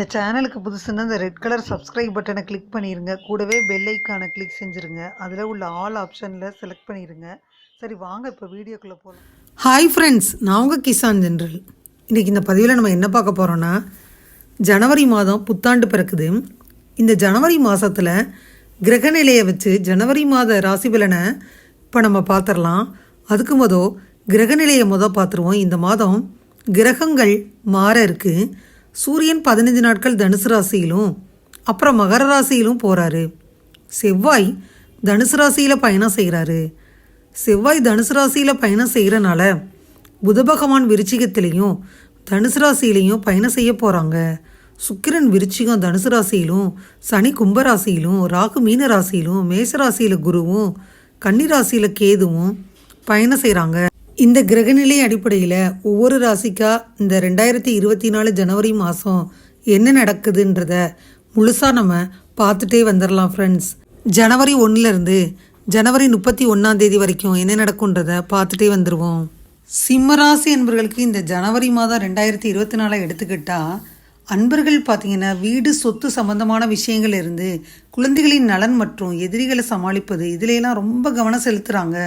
இந்த சேனலுக்கு புதுசுன்னா இந்த ரெட் கலர் சப்ஸ்கிரைப் பட்டனை கிளிக் பண்ணிடுங்க கூடவே பெல் ஐக்கானை கிளிக் செஞ்சுருங்க. அதில் உள்ள ஆல் ஆப்ஷனில் செலக்ட் பண்ணிடுங்க சரி வாங்க இப்போ வீடியோக்குள்ளே போகலாம் ஹாய் ஃப்ரெண்ட்ஸ் நான் உங்கள் கிசான் ஜென்ரல். இன்றைக்கி இந்த பதிவில் நம்ம என்ன பார்க்க போகிறோன்னா ஜனவரி மாதம் புத்தாண்டு பிறக்குது. இந்த ஜனவரி மாதத்தில் கிரகநிலையை வச்சு ஜனவரி மாத ராசி பலனை இப்போ நம்ம பார்த்துடலாம். அதுக்கு மொதல் கிரகநிலையை மொதல் பார்த்துருவோம். இந்த மாதம் கிரகங்கள் மாற இருக்குது சூரியன் பதினஞ்சு நாட்கள் தனுசு ராசியிலும் அப்புறம் மகர ராசியிலும் போகிறாரு செவ்வாய் தனுசு ராசியில் பயணம் செய்கிறாரு செவ்வாய் தனுசு ராசியில் பயணம் செய்கிறனால புத பகவான் விருச்சிகத்திலையும் தனுசு ராசியிலையும் பயணம் செய்ய போகிறாங்க சுக்கிரன் விருச்சிகம் தனுசு ராசியிலும் சனி கும்ப ராசியிலும் ராகு மீன ராசியிலும் மேச ராசியில் குருவும் கன்னி ராசியில் கேதுவும் பயணம் செய்கிறாங்க இந்த கிரகநிலை அடிப்படையில் ஒவ்வொரு ராசிக்கா இந்த ரெண்டாயிரத்தி இருபத்தி நாலு ஜனவரி மாதம் என்ன நடக்குதுன்றத முழுசாக நம்ம பார்த்துட்டே வந்துடலாம் ஃப்ரெண்ட்ஸ் ஜனவரி ஒன்றுலேருந்து ஜனவரி முப்பத்தி ஒன்றாம் தேதி வரைக்கும் என்ன நடக்குன்றத பார்த்துட்டே வந்துடுவோம் சிம்மராசி என்பவர்களுக்கு இந்த ஜனவரி மாதம் ரெண்டாயிரத்தி இருபத்தி நாலை எடுத்துக்கிட்டால் அன்பர்கள் பார்த்தீங்கன்னா வீடு சொத்து சம்பந்தமான விஷயங்கள் இருந்து குழந்தைகளின் நலன் மற்றும் எதிரிகளை சமாளிப்பது இதிலெல்லாம் ரொம்ப கவனம் செலுத்துகிறாங்க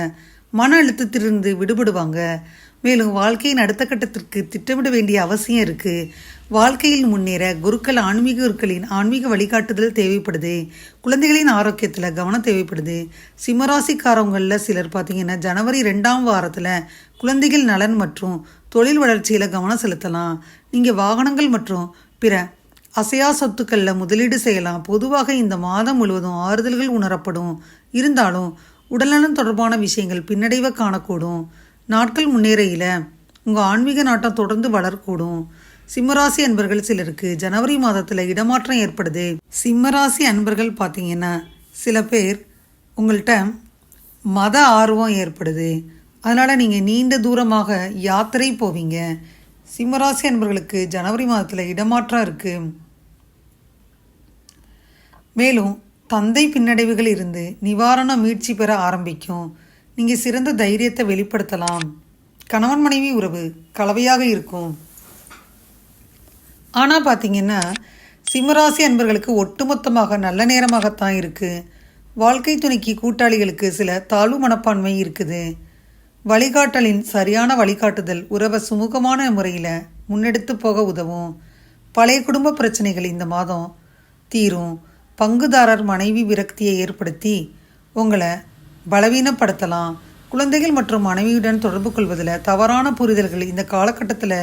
மன அழுத்தத்திலிருந்து விடுபடுவாங்க. மேலும் வாழ்க்கையின் அடுத்த கட்டத்திற்கு திட்டமிட வேண்டிய அவசியம் இருக்குது வாழ்க்கையில் முன்னேற குருக்கள் ஆன்மீக குருக்களின் ஆன்மீக வழிகாட்டுதல் தேவைப்படுது. குழந்தைகளின் ஆரோக்கியத்தில் கவனம் தேவைப்படுது. சிம்மராசிக்காரவங்களில் சிலர் பார்த்திங்கன்னா ஜனவரி ரெண்டாம் வாரத்தில் குழந்தைகள் நலன் மற்றும் தொழில் வளர்ச்சியில் கவனம் செலுத்தலாம். நீங்கள் வாகனங்கள் மற்றும் பிற அசையா சொத்துக்களில் முதலீடு செய்யலாம். பொதுவாக இந்த மாதம் முழுவதும் ஆறுதல்கள் உணரப்படும். இருந்தாலும் உடல்நலம் தொடர்பான விஷயங்கள் பின்னடைவை காணக்கூடும். நாட்கள் முன்னேறையில் உங்கள் ஆன்மீக நாட்டம் தொடர்ந்து வளரக்கூடும். சிம்மராசி அன்பர்கள் சிலருக்கு ஜனவரி மாதத்தில் இடமாற்றம் ஏற்படுது. சிம்மராசி அன்பர்கள் பார்த்தீங்கன்னா சில பேர் உங்கள்கிட்ட மத ஆர்வம் ஏற்படுது. அதனால் நீங்கள் நீண்ட தூரமாக யாத்திரை போவீங்க. சிம்மராசி அன்பர்களுக்கு ஜனவரி மாதத்தில் இடமாற்றம் இருக்குது மேலும் தந்தை பின்னடைவுகள் இருந்து நிவாரண மீட்சி பெற ஆரம்பிக்கும். நீங்கள் சிறந்த தைரியத்தை வெளிப்படுத்தலாம். கணவன் மனைவி உறவு கலவையாக இருக்கும். ஆனால் பார்த்தீங்கன்னா சிம்மராசி அன்பர்களுக்கு ஒட்டுமொத்தமாக நல்ல நேரமாகத்தான் இருக்குது வாழ்க்கை துணைக்கு கூட்டாளிகளுக்கு சில தாழ்வு மனப்பான்மை இருக்குது. வழிகாட்டலின் சரியான வழிகாட்டுதல் உறவை சுமூகமான முறையில் முன்னெடுத்து போக உதவும். பழைய குடும்ப பிரச்சனைகள் இந்த மாதம் தீரும். பங்குதாரர் மனைவி விரக்தியை ஏற்படுத்தி உங்களை பலவீனப்படுத்தலாம். குழந்தைகள் மற்றும் மனைவியுடன் தொடர்பு கொள்வதில் தவறான புரிதல்கள் இந்த காலகட்டத்தில்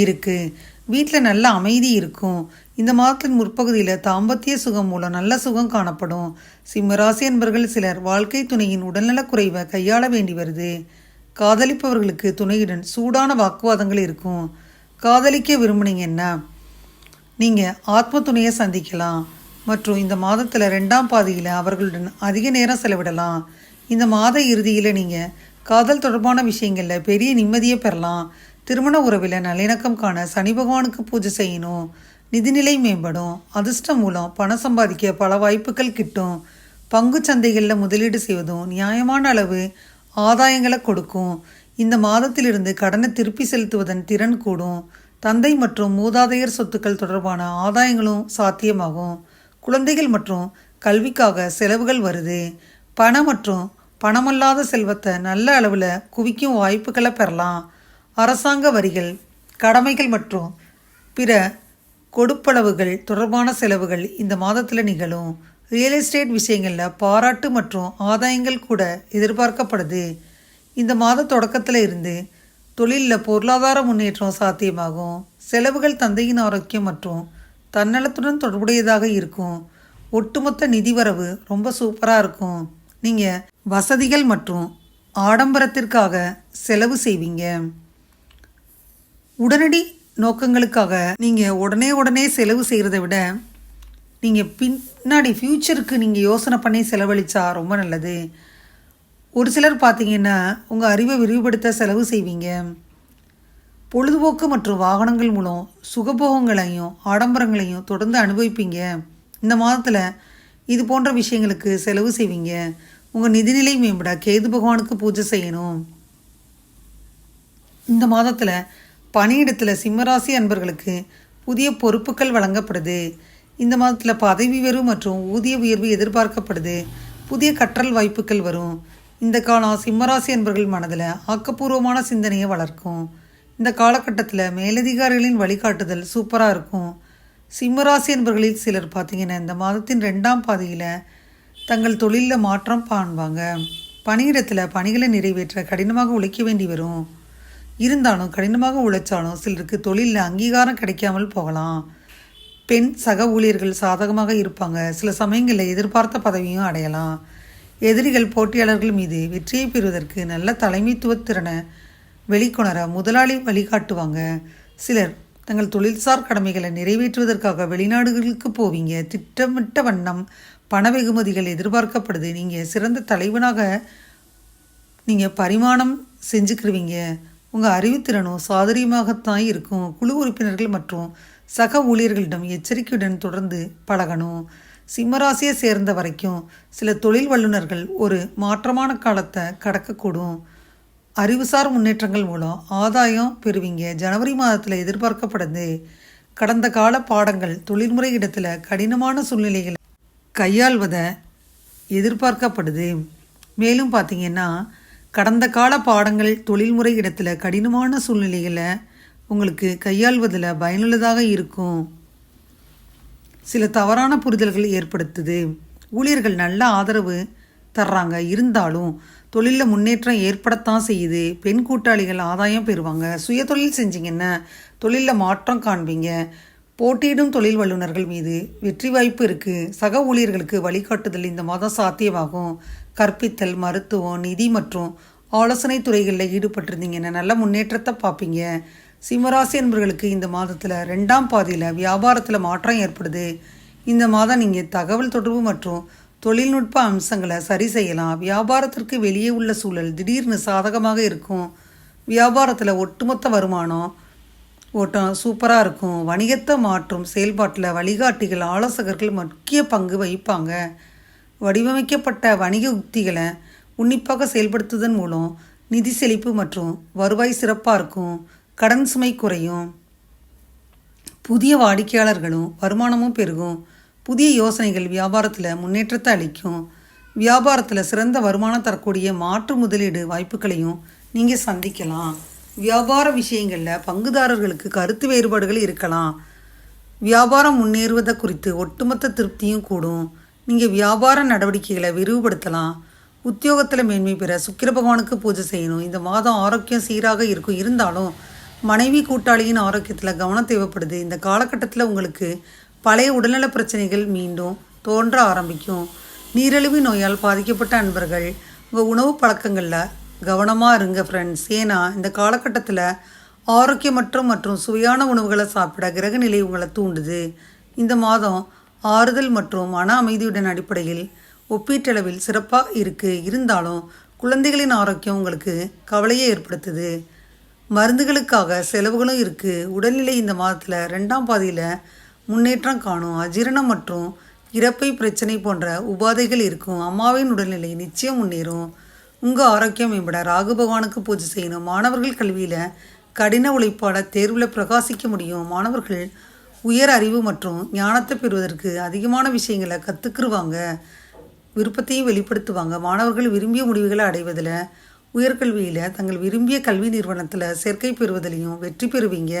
இருக்குது வீட்டில் நல்ல அமைதி இருக்கும். இந்த மாதத்தின் முற்பகுதியில் தாம்பத்திய சுகம் மூலம் நல்ல சுகம் காணப்படும். சிம்மராசி என்பர்கள் சிலர் வாழ்க்கை துணையின் உடல்நலக் குறைவை கையாள வேண்டி வருது. காதலிப்பவர்களுக்கு துணையுடன் சூடான வாக்குவாதங்கள் இருக்கும். காதலிக்க விரும்புனீங்கன்னா நீங்கள் ஆத்ம துணையை சந்திக்கலாம். மற்றும் இந்த மாதத்தில் ரெண்டாம் பாதியில் அவர்களுடன் அதிக நேரம் செலவிடலாம். இந்த மாத இறுதியில் நீங்கள் காதல் தொடர்பான விஷயங்களில் பெரிய நிம்மதியை பெறலாம். திருமண உறவில் நல்லிணக்கம் காண சனி பகவானுக்கு பூஜை செய்யணும். நிதிநிலை மேம்படும். அதிர்ஷ்டம் மூலம் பணம் சம்பாதிக்க பல வாய்ப்புகள் கிட்டும். பங்கு சந்தைகளில் முதலீடு செய்வதும் நியாயமான அளவு ஆதாயங்களை கொடுக்கும். இந்த மாதத்திலிருந்து கடனை திருப்பி செலுத்துவதன் திறன் கூடும். தந்தை மற்றும் மூதாதையர் சொத்துக்கள் தொடர்பான ஆதாயங்களும் சாத்தியமாகும். குழந்தைகள் மற்றும் கல்விக்காக செலவுகள் வருது. பணம் மற்றும் பணமல்லாத செல்வத்தை நல்ல அளவில் குவிக்கும் வாய்ப்புகளை பெறலாம். அரசாங்க வரிகள் கடமைகள் மற்றும் பிற கொடுப்பளவுகள் தொடர்பான செலவுகள் இந்த மாதத்தில் நிகழும். ரியல் எஸ்டேட் விஷயங்களில் பாராட்டு மற்றும் ஆதாயங்கள் கூட எதிர்பார்க்கப்படுது. இந்த மாத தொடக்கத்தில் இருந்து தொழிலில் பொருளாதார முன்னேற்றம் சாத்தியமாகும். செலவுகள் தந்தையின் ஆரோக்கியம் மற்றும் தன்னலத்துடன் தொடர்புடையதாக இருக்கும். ஒட்டுமொத்த நிதி வரவு ரொம்ப சூப்பராக இருக்கும். நீங்கள் வசதிகள் மற்றும் ஆடம்பரத்திற்காக செலவு செய்வீங்க. உடனடி நோக்கங்களுக்காக நீங்கள் உடனே உடனே செலவு செய்கிறத விட நீங்கள் பின்னாடி ஃப்யூச்சருக்கு நீங்கள் யோசனை பண்ணி செலவழித்தா ரொம்ப நல்லது. ஒரு சிலர் பார்த்தீங்கன்னா உங்கள் அறிவை விரிவுபடுத்த செலவு செய்வீங்க. பொழுதுபோக்கு மற்றும் வாகனங்கள் மூலம் சுகபோகங்களையும் ஆடம்பரங்களையும் தொடர்ந்து அனுபவிப்பீங்க. இந்த மாதத்தில் இது போன்ற விஷயங்களுக்கு செலவு செய்வீங்க. உங்கள் நிதிநிலை மேம்பட கேது பகவானுக்கு பூஜை செய்யணும். இந்த மாதத்தில் பணியிடத்தில் சிம்மராசி அன்பர்களுக்கு புதிய பொறுப்புகள் வழங்கப்படுது. இந்த மாதத்தில் பதவி உயர்வு மற்றும் ஊதிய உயர்வு எதிர்பார்க்கப்படுது. புதிய கற்றல் வாய்ப்புகள் வரும். இந்த காலம் சிம்மராசி அன்பர்கள் மனதில் ஆக்கப்பூர்வமான சிந்தனையை வளர்க்கும். இந்த காலகட்டத்தில் மேலதிகாரிகளின் வழிகாட்டுதல் சூப்பராக இருக்கும். சிம்மராசி என்பவர்களில் சிலர் பார்த்தீங்கன்னா இந்த மாதத்தின் ரெண்டாம் பாதியில் தங்கள் தொழிலில் மாற்றம் காண்பாங்க. பணியிடத்தில் பணிகளை நிறைவேற்ற கடினமாக உழைக்க வேண்டி வரும். இருந்தாலும் கடினமாக உழைச்சாலும் சிலருக்கு தொழிலில் அங்கீகாரம் கிடைக்காமல் போகலாம். பெண் சக ஊழியர்கள் சாதகமாக இருப்பாங்க. சில சமயங்களில் எதிர்பார்த்த பதவியும் அடையலாம். எதிரிகள் போட்டியாளர்கள் மீது வெற்றியை பெறுவதற்கு நல்ல தலைமைத்துவ திறனை வெளிக்கொணர முதலாளி வழிகாட்டுவாங்க. சிலர் தங்கள் தொழில்சார் கடமைகளை நிறைவேற்றுவதற்காக வெளிநாடுகளுக்கு போவீங்க. திட்டமிட்ட வண்ணம் பண வெகுமதிகள் எதிர்பார்க்கப்படுது. நீங்கள் சிறந்த தலைவனாக நீங்கள் பரிமாணம் செஞ்சுக்கிருவீங்க. உங்கள் அறிவுத்திறனும் சாதரியமாகத்தான் இருக்கும். குழு உறுப்பினர்கள் மற்றும் சக ஊழியர்களிடம் எச்சரிக்கையுடன் தொடர்ந்து பழகணும். சிம்மராசியை சேர்ந்த வரைக்கும் சில தொழில் வல்லுநர்கள் ஒரு மாற்றமான காலத்தை கடக்கக்கூடும். அறிவுசார் முன்னேற்றங்கள் மூலம் ஆதாயம் பெறுவீங்க. ஜனவரி மாதத்தில் எதிர்பார்க்கப்படுது கடந்த கால பாடங்கள் தொழில்முறை இடத்துல கடினமான சூழ்நிலைகளை கையாள்வதை எதிர்பார்க்கப்படுது. மேலும் பார்த்தீங்கன்னா கடந்த கால பாடங்கள் தொழில்முறை இடத்துல கடினமான சூழ்நிலைகளை உங்களுக்கு கையாள்வதில் பயனுள்ளதாக இருக்கும். சில தவறான புரிதல்கள் ஏற்படுத்துது. ஊழியர்கள் நல்ல ஆதரவு தர்றாங்க. இருந்தாலும் தொழிலில் முன்னேற்றம் ஏற்படத்தான் செய்யுது. பெண் கூட்டாளிகள் ஆதாயம் பெறுவாங்க. சுய தொழில் செஞ்சிங்கன்னா தொழிலில் மாற்றம் காண்பீங்க. போட்டியிடும் தொழில் வல்லுநர்கள் மீது வெற்றி வாய்ப்பு இருக்குது சக ஊழியர்களுக்கு வழிகாட்டுதல் இந்த மாதம் சாத்தியமாகும். கற்பித்தல் மருத்துவம் நிதி மற்றும் ஆலோசனை துறைகளில் ஈடுபட்டிருந்தீங்கன்னா நல்ல முன்னேற்றத்தை பார்ப்பீங்க. சிம்மராசி என்பவர்களுக்கு இந்த மாதத்தில் ரெண்டாம் பாதியில் வியாபாரத்தில் மாற்றம் ஏற்படுது. இந்த மாதம் நீங்கள் தகவல் தொடர்பு மற்றும் தொழில்நுட்ப அம்சங்களை சரி செய்யலாம். வியாபாரத்திற்கு வெளியே உள்ள சூழல் திடீர்னு சாதகமாக இருக்கும். வியாபாரத்தில் ஒட்டுமொத்த வருமானம் ஓட்டம் சூப்பராக இருக்கும். வணிகத்தை மாற்றும் செயல்பாட்டில் வழிகாட்டிகள் ஆலோசகர்கள் முக்கிய பங்கு வகிப்பாங்க. வடிவமைக்கப்பட்ட வணிக உத்திகளை உன்னிப்பாக செயல்படுத்துவதன் மூலம் நிதி செழிப்பு மற்றும் வருவாய் சிறப்பாக இருக்கும். கடன் சுமை குறையும். புதிய வாடிக்கையாளர்களும் வருமானமும் பெருகும். புதிய யோசனைகள் வியாபாரத்தில் முன்னேற்றத்தை அளிக்கும். வியாபாரத்தில் சிறந்த வருமானம் தரக்கூடிய மாற்று முதலீடு வாய்ப்புகளையும் நீங்கள் சந்திக்கலாம். வியாபார விஷயங்களில் பங்குதாரர்களுக்கு கருத்து வேறுபாடுகள் இருக்கலாம். வியாபாரம் முன்னேறுவதை குறித்து ஒட்டுமொத்த திருப்தியும் கூடும். நீங்கள் வியாபார நடவடிக்கைகளை விரிவுபடுத்தலாம். உத்தியோகத்தில் மேன்மை பெற சுக்கிர பகவானுக்கு பூஜை செய்யணும். இந்த மாதம் ஆரோக்கியம் சீராக இருக்கும். இருந்தாலும் மனைவி கூட்டாளியின் ஆரோக்கியத்தில் கவனம் தேவைப்படுது. இந்த காலகட்டத்தில் உங்களுக்கு பழைய உடல்நல பிரச்சனைகள் மீண்டும் தோன்ற ஆரம்பிக்கும். நீரிழிவு நோயால் பாதிக்கப்பட்ட அன்பர்கள் உங்கள் உணவு பழக்கங்களில் கவனமாக இருங்க ஃப்ரெண்ட்ஸ் ஏன்னா இந்த காலகட்டத்தில் ஆரோக்கியமற்ற மற்றும் சுவையான உணவுகளை சாப்பிட கிரகநிலை உங்களை தூண்டுது. இந்த மாதம் ஆறுதல் மற்றும் மன அமைதியுடன் அடிப்படையில் ஒப்பீட்டளவில் சிறப்பாக இருக்குது இருந்தாலும் குழந்தைகளின் ஆரோக்கியம் உங்களுக்கு கவலையை ஏற்படுத்துது. மருந்துகளுக்காக செலவுகளும் இருக்குது உடல்நிலை இந்த மாதத்தில் ரெண்டாம் பாதியில் முன்னேற்றம் காணும் அஜீரணம் மற்றும் இறப்பை பிரச்சனை போன்ற உபாதைகள் இருக்கும். அம்மாவின் உடல்நிலை நிச்சயம் முன்னேறும். உங்கள் ஆரோக்கியம் மேம்பட ராகு பகவானுக்கு பூஜை செய்யணும். மாணவர்கள் கல்வியில் கடின உழைப்பாட தேர்வில் பிரகாசிக்க முடியும். மாணவர்கள் உயர் அறிவு மற்றும் ஞானத்தை பெறுவதற்கு அதிகமான விஷயங்களை கற்றுக்குருவாங்க விருப்பத்தையும் வெளிப்படுத்துவாங்க. மாணவர்கள் விரும்பிய முடிவுகளை அடைவதில் உயர்கல்வியில் தங்கள் விரும்பிய கல்வி நிறுவனத்தில் சேர்க்கை பெறுவதிலையும் வெற்றி பெறுவீங்க.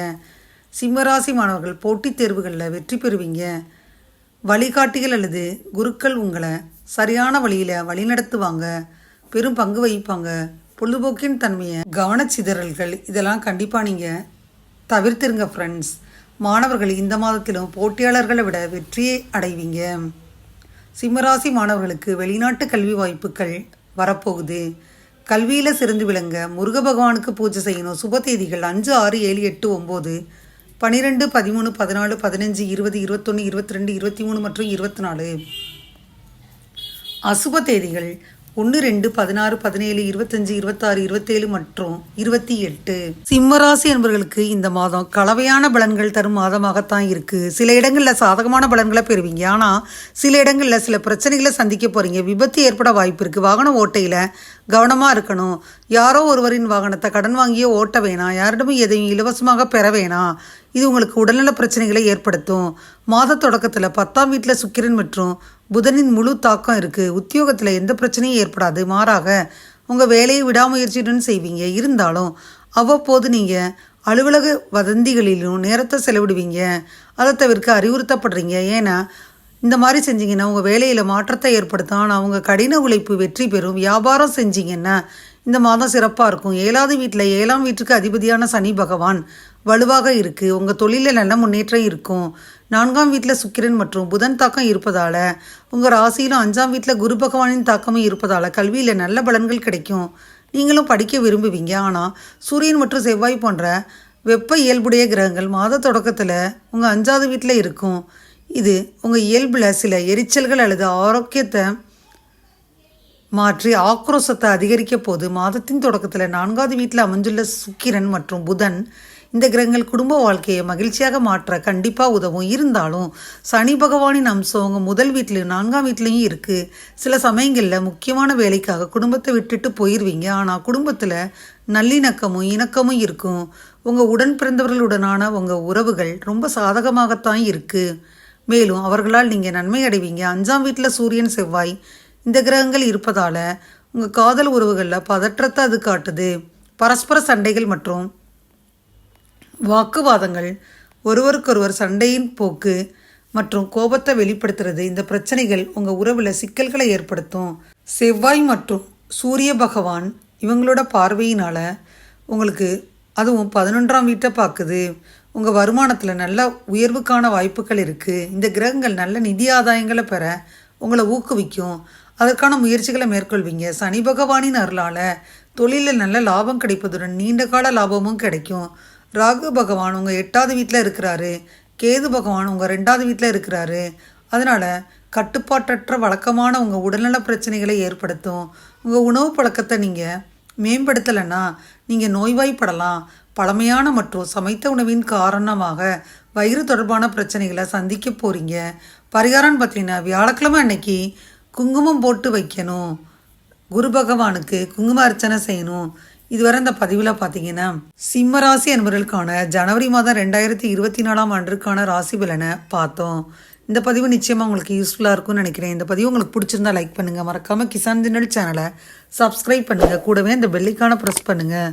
சிம்மராசி மாணவர்கள் போட்டித் தேர்வுகளில் வெற்றி பெறுவீங்க. வழிகாட்டிகள் அல்லது குருக்கள் உங்களை சரியான வழியில் வழிநடத்துவாங்க. பெரும் பங்கு வகிப்பாங்க. பொழுதுபோக்கின் தன்மையை கவனச்சிதறல்கள் இதெல்லாம் கண்டிப்பாக நீங்கள் தவிர்த்துருங்க ஃப்ரெண்ட்ஸ் மாணவர்கள் இந்த மாதத்திலும் போட்டியாளர்களை விட வெற்றியை அடைவீங்க. சிம்மராசி மாணவர்களுக்கு வெளிநாட்டு கல்வி வாய்ப்புகள் வரப்போகுது. கல்வியில் சிறந்து விளங்க முருக பகவானுக்கு பூஜை செய்யணும். சுப தேதிகள் அஞ்சு ஆறு ஏழு எட்டு ஒம்பது பன்னிரெண்டு பதிமூணு பதினாலு பதினஞ்சு இருபது இருபத்தொன்று இருபத்தி ரெண்டு இருபத்தி மூணு மற்றும் இருபத்தி நாலு அசுப தேதிகள் ஒன்று ரெண்டு பதினாறு பதினேழு இருபத்தஞ்சு இருபத்தாறு இருபத்தேழு மற்றும் இருபத்தி எட்டு சிம்மராசி என்பவர்களுக்கு இந்த மாதம் கலவையான பலன்கள் தரும் மாதமாகத்தான் இருக்குது சில இடங்களில் சாதகமான பலன்களை பெறுவீங்க. ஆனால் சில இடங்களில் சில பிரச்சனைகளை சந்திக்க போகிறீங்க விபத்து ஏற்பட வாய்ப்பு இருக்குது வாகன ஓட்டையில் கவனமாக இருக்கணும். யாரோ ஒருவரின் வாகனத்தை கடன் வாங்கியோ ஓட்ட வேணாம். யாரிடமும் எதையும் இலவசமாக பெற வேணாம். இது உங்களுக்கு உடல்நல பிரச்சனைகளை ஏற்படுத்தும். மாத தொடக்கத்தில் பத்தாம் வீட்டில் சுக்கிரன் மற்றும் புதனின் முழு தாக்கம் இருக்குது உத்தியோகத்தில் எந்த பிரச்சனையும் ஏற்படாது. மாறாக உங்கள் வேலையை விடாமுயற்சியுடன் செய்வீங்க. இருந்தாலும் அவ்வப்போது நீங்கள் அலுவலக வதந்திகளிலும் நேரத்தை செலவிடுவீங்க. அதை தவிர்க்க அறிவுறுத்தப்படுறீங்க. ஏன்னா இந்த மாதிரி செஞ்சீங்கன்னா உங்கள் வேலையில் மாற்றத்தை ஏற்படுத்தான் அவங்க கடின உழைப்பு வெற்றி பெறும். வியாபாரம் செஞ்சீங்கன்னா இந்த மாதம் சிறப்பாக இருக்கும். ஏழாவது வீட்டில் ஏழாம் வீட்டுக்கு அதிபதியான சனி பகவான் வலுவாக இருக்குது உங்கள் தொழிலில் நல்ல முன்னேற்றம் இருக்கும். நான்காம் வீட்டில் சுக்கிரன் மற்றும் புதன் தாக்கம் இருப்பதால் உங்கள் ராசியிலும் அஞ்சாம் வீட்டில் குரு பகவானின் தாக்கமும் இருப்பதால் கல்வியில் நல்ல பலன்கள் கிடைக்கும். நீங்களும் படிக்க விரும்புவீங்க. ஆனால் சூரியன் மற்றும் செவ்வாய் போன்ற வெப்ப இயல்புடைய கிரகங்கள் மாத தொடக்கத்தில் உங்கள் அஞ்சாவது வீட்டில் இருக்கும். இது உங்கள் இயல்பில் சில எரிச்சல்கள் அல்லது ஆரோக்கியத்தை மாற்றி ஆக்ரோஷத்தை அதிகரிக்க போது மாதத்தின் தொடக்கத்தில் நான்காவது வீட்டில் அமைஞ்சுள்ள சுக்கிரன் மற்றும் புதன் இந்த கிரகங்கள் குடும்ப வாழ்க்கையை மகிழ்ச்சியாக மாற்ற கண்டிப்பாக உதவும். இருந்தாலும் சனி பகவானின் அம்சம் உங்கள் முதல் வீட்லையும் நான்காம் வீட்லேயும் இருக்குது சில சமயங்களில் முக்கியமான வேலைக்காக குடும்பத்தை விட்டுட்டு போயிடுவீங்க ஆனால் குடும்பத்தில் நல்லிணக்கமும் இணக்கமும் இருக்கும். உங்கள் உடன் பிறந்தவர்களுடனான உங்கள் உறவுகள் ரொம்ப சாதகமாகத்தான் இருக்குது மேலும் அவர்களால் நீங்கள் நன்மை அடைவீங்க. அஞ்சாம் வீட்டில் சூரியன் செவ்வாய் இந்த கிரகங்கள் இருப்பதால் உங்கள் காதல் உறவுகளில் பதற்றத்தை அது காட்டுது. பரஸ்பர சண்டைகள் மற்றும் வாக்குவாதங்கள் ஒருவருக்கொருவர் சண்டையின் போக்கு மற்றும் கோபத்தை வெளிப்படுத்துறது இந்த பிரச்சனைகள் உங்கள் உறவில் சிக்கல்களை ஏற்படுத்தும். செவ்வாய் மற்றும் சூரிய பகவான் இவங்களோட பார்வையினால் உங்களுக்கு அதுவும் பதினொன்றாம் வீட்டை பார்க்குது. உங்கள் வருமானத்தில் நல்ல உயர்வுக்கான வாய்ப்புகள் இருக்குது இந்த கிரகங்கள் நல்ல நிதி ஆதாயங்களை பெற உங்களை ஊக்குவிக்கும். அதற்கான முயற்சிகளை மேற்கொள்வீங்க. சனி பகவானின் அருளால் தொழிலில் நல்ல லாபம் கிடைப்பதுடன் நீண்ட கால லாபமும் கிடைக்கும். ராகு பகவான் உங்கள் எட்டாவது வீட்டில் இருக்கிறாரு. கேது பகவான் உங்கள் ரெண்டாவது வீட்டில் இருக்கிறாரு. அதனால் கட்டுப்பாட்டற்ற வழக்கமான உங்கள் உடல்நல பிரச்சனைகளை ஏற்படுத்தும். உங்கள் உணவு பழக்கத்தை நீங்கள் மேம்படுத்தலைன்னா நீங்கள் நோய்வாய்ப்படலாம். பழமையான மற்றும் சமைத்த உணவின் காரணமாக வயிறு தொடர்பான பிரச்சனைகளை சந்திக்க போகிறீங்க பரிகாரம்னு பார்த்தீங்கன்னா வியாழக்கிழமை அன்னைக்கு குங்குமம் போட்டு வைக்கணும். குரு பகவானுக்கு குங்கும அர்ச்சனை செய்யணும். இதுவரை இந்த பதிவில் பார்த்தீங்கன்னா சிம்ம ராசி அன்பர்களுக்கான ஜனவரி மாதம் ரெண்டாயிரத்தி இருபத்தி நாலாம் ஆண்டிற்கான ராசி பலனை பார்த்தோம். இந்த பதிவு நிச்சயமாக உங்களுக்கு யூஸ்ஃபுல்லாக இருக்கும்னு நினைக்கிறேன். இந்த பதிவு உங்களுக்கு பிடிச்சிருந்தா லைக் பண்ணுங்கள் மறக்காமல் கிசான் தினல் சேனலை சப்ஸ்கிரைப் பண்ணுங்கள் கூடவே இந்த பெல்லிக்கான ப்ரெஸ் பண்ணுங்கள்